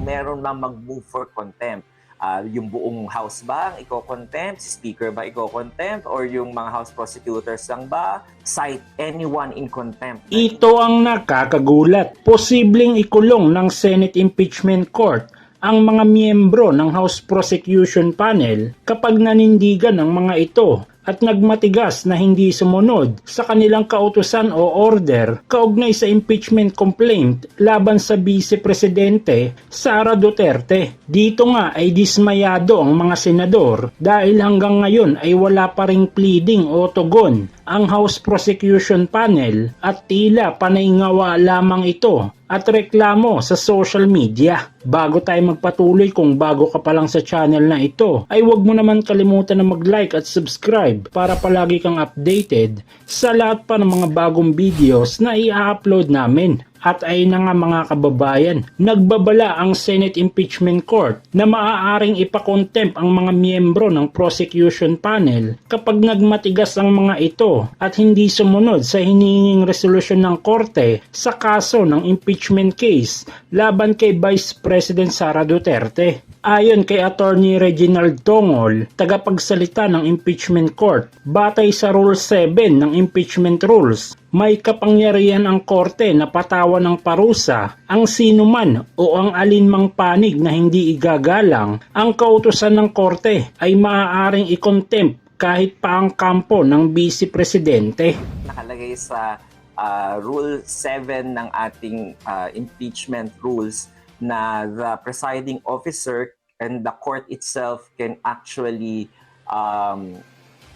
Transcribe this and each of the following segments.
meron mang mag-move for contempt, ah, yung buong House ba ang iko-contempt, si Speaker ba iko-contempt, or yung mga House prosecutors lang ba, cite anyone in contempt. Ito ang nakakagulat. Posibleng ikulong ng Senate Impeachment Court ang mga miyembro ng House Prosecution Panel kapag nanindigan ang mga ito at nagmatigas na hindi sumunod sa kanilang kautusan o order kaugnay sa impeachment complaint laban sa Vice Presidente Sara Duterte. Dito nga ay dismayado ang mga senador dahil hanggang ngayon ay wala pa ring pleading o tugon ang House Prosecution Panel at tila panaingawa lamang ito at reklamo sa social media. Bago tayo magpatuloy kung bago ka pa lang sa channel na ito, ay huwag mo naman kalimutan na mag-like at subscribe para palagi kang updated sa lahat pa ng mga bagong videos na i-upload namin. At ay na nga mga kababayan, nagbabala ang Senate Impeachment Court na maaaring ipakontempt ang mga miyembro ng prosecution panel kapag nagmatigas ang mga ito at hindi sumunod sa hinihinging resolusyon ng korte sa kaso ng impeachment case laban kay Vice President Sara Duterte. Ayon kay Attorney Reginald Tongol, tagapagsalita ng impeachment court, batay sa Rule 7 ng impeachment rules, may kapangyarihan ang korte na patawan ng parusa ang sino man o ang alinmang panig na hindi igagalang. Ang kautusan ng korte ay maaaring i-contempt kahit pa ang kampo ng Vice Presidente. nakalagay sa ah, Rule 7 ng ating ah, impeachment rules na the presiding officer and the court itself can actually um,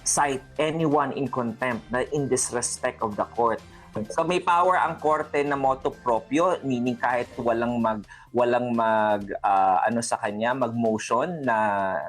cite anyone in contempt na in disrespect of the court. So may power ang korte na motu proprio meaning kahit walang mag walang mag ah, ano sa kanya mag-motion na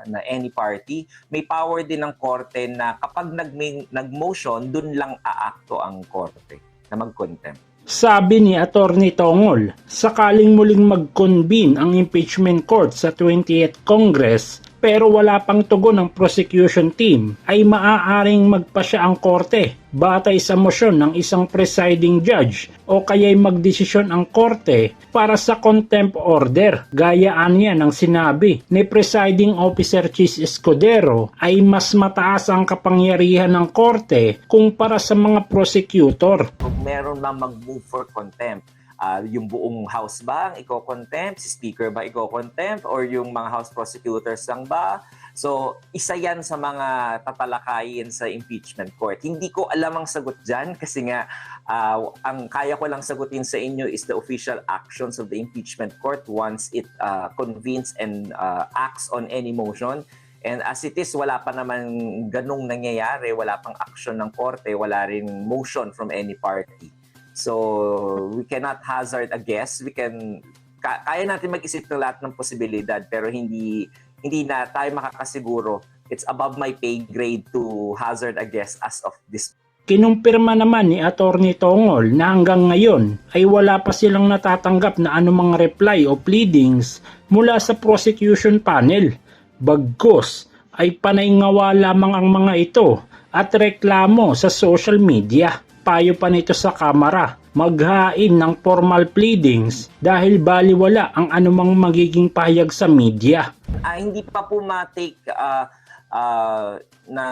na any party may power din ng korte na kapag nag nag-motion dun lang aakto ang korte na mag-contempt. Sabi ni Attorney Tongol, sakaling muling mag-convene ang impeachment court sa 20th Congress pero wala pang tugon ng prosecution team ay maaaring magpasya ang korte batay sa motion ng isang presiding judge o kaya'y magdesisyon ang korte para sa contempt order. Gayaan niya ng sinabi ni presiding officer Chis Escudero ay mas mataas ang kapangyarihan ng korte kumpara sa mga prosecutor. Kung meron mang mag-move for contempt, ah, yung buong house ba ang iko-contempt, si speaker ba iko-contempt, or yung mga house prosecutors lang ba? So, isa yan sa mga tatalakayin sa impeachment court. Hindi ko alam ang sagot dyan kasi nga ah, ang kaya ko lang sagutin sa inyo is the official actions of the impeachment court once it ah, convenes and ah, acts on any motion. And as it is, wala pa naman ganong nangyayari, wala pang action ng korte, wala rin motion from any party. So, we cannot hazard a guess. We can, ka- kaya natin mag-isip ng lahat ng posibilidad, pero hindi, hindi na tayo makakasiguro. It's above my pay grade to hazard a guess as of this Kinumpirma naman ni Attorney Tongol na hanggang ngayon ay wala pa silang natatanggap na anumang reply o pleadings mula sa prosecution panel. Bagkus ay panaingawa lamang ang mga ito at reklamo sa social media. Payo pa nito sa kamara, maghain ng formal pleadings dahil baliwala ang anumang magiging pahayag sa media. ah, hindi pa po ma-take ah, ah, na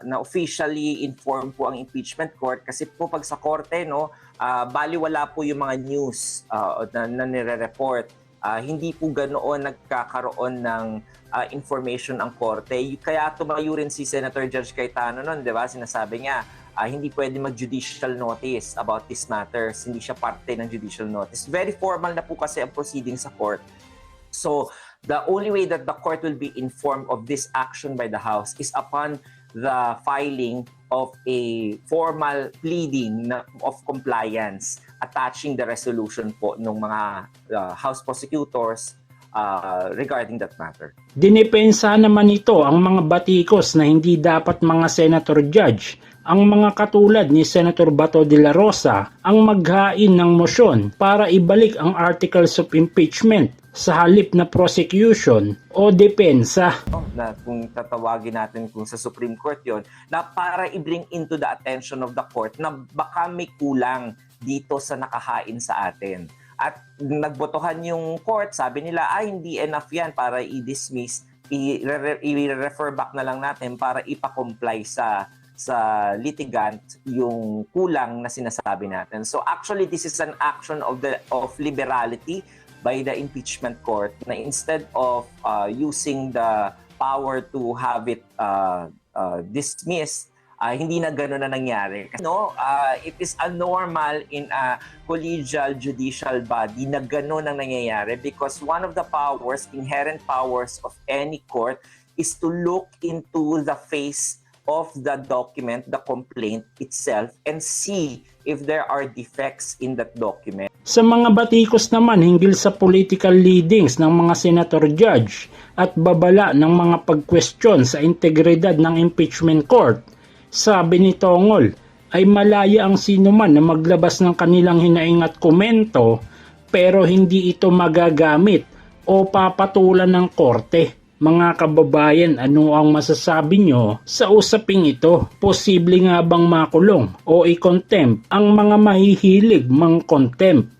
na officially inform po ang impeachment court kasi po pag sa korte no ah, baliwala po yung mga news ah, na, na nire-report. Ah, hindi po ganoon nagkakaroon ng ah, information ang korte. Kaya tumayo rin si Senator Judge Cayetano noon di ba? Sinasabi niya ah, hindi pwede mag-judicial notice about these matters hindi siya parte ng judicial notice. Very formal na po kasi ang proceeding sa court. So the only way that the court will be informed of this action by the House is upon the filing of a formal pleading of compliance attaching the resolution po ng mga uh, House prosecutors uh, regarding that matter. Dinipensa naman ito ang mga batikos na hindi dapat mga senator judge ang mga katulad ni Senator Bato de la Rosa ang maghain ng motion para ibalik ang articles of impeachment sa halip na prosecution o depensa. na kung tatawagin natin kung sa Supreme Court yon na para i-bring into the attention of the court na baka may kulang dito sa nakahain sa atin. at nagbotohan yung court, sabi nila, ay hindi enough yan para i-dismiss, i-re- i-refer back na lang natin para ipa-comply sa sa litigant yung kulang na sinasabi natin. So actually this is an action of the of liberality by the impeachment court na instead of uh, using the power to have it uh, uh, dismissed ah, hindi na gano'n na nangyari. No, ah, it is abnormal in a collegial judicial body na gano'n ang nangyayari because one of the powers, inherent powers of any court is to look into the face of the document, the complaint itself, and see if there are defects in that document. Sa mga batikos naman hinggil sa political leadings ng mga senator judge at babala ng mga pagkwestiyon sa integridad ng impeachment court, sabi ni Tongol ay malaya ang sinuman na maglabas ng kanilang hinaing at komento pero hindi ito magagamit o papatulan ng korte. Mga kababayan, ano ang masasabi nyo sa usaping ito? Posible nga bang makulong o i-contempt ang mga mahihilig mang contempt